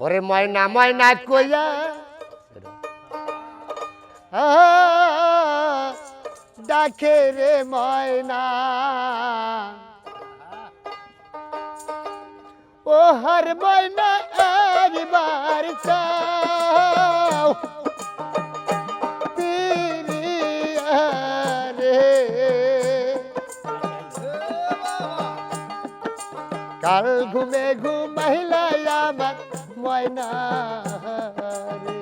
ওরে ময়না ময়না কইয়া। ডাকে রে ময়না। ও হর ময়না, একবার চাও। পিরিয়া রে। কাল ঘুমে ঘুমাইলা আমার ময়না রে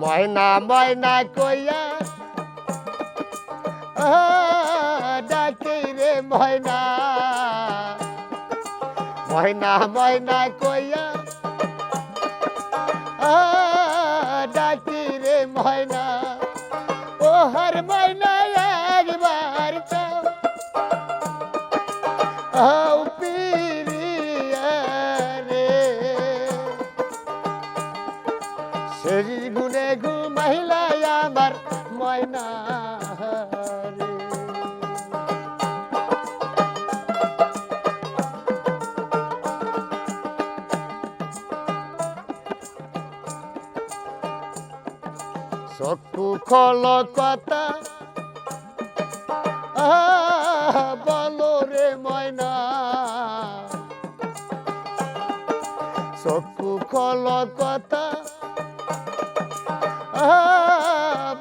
ময়না ময়না কইয়া ডাকি রে ময়না। ময়না ময়না কইয়া ডাকি রে ময়না। গুনে ঘুমাইলা আমার ময়না চকু খল কথা বলো রে ময়না। চকু খল কথা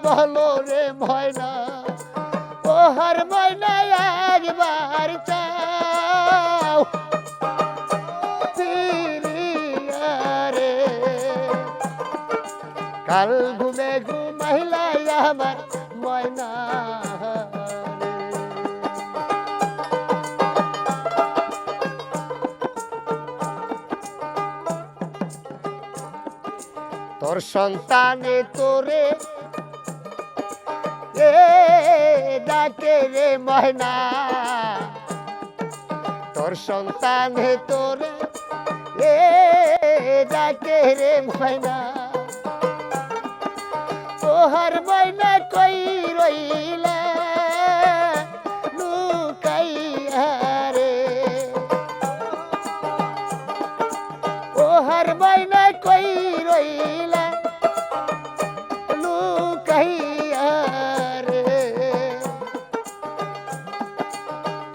বলো রে ময়না ও হার ময়না একবার চাও। রে কাল ঘুমে ঘুমাইলা আমার ময়না। তোর সন্তানে তোরে ডাকে রে ময়না। তোর সন্তানে তোরে ডাকে রে ময়না। তোহার ময়না কই রইলা, লুকাইয়া রে ওহার ময়না কই রইলা লুকাইয়া রে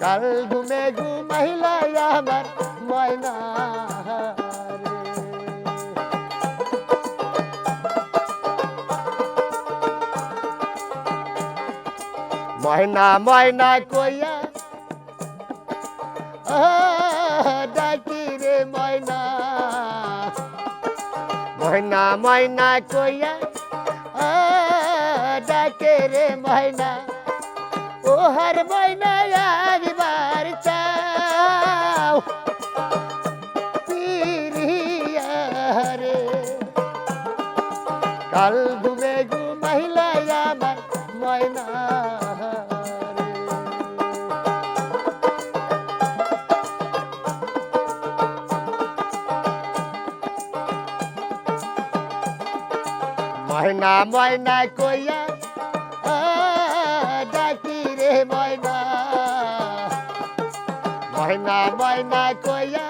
কাল ঘুমে ঘুমাইলা আমার ময়না ময়না ময়না কইয়া ডাকি রে ময়না ময়না ময়না কইয়া ডাকে রে ময়না ও হর ময়না একবার চাও। কাল ময়না ময়না কইয়া ডাকি রে ময়না। ময়না ময়না কইয়া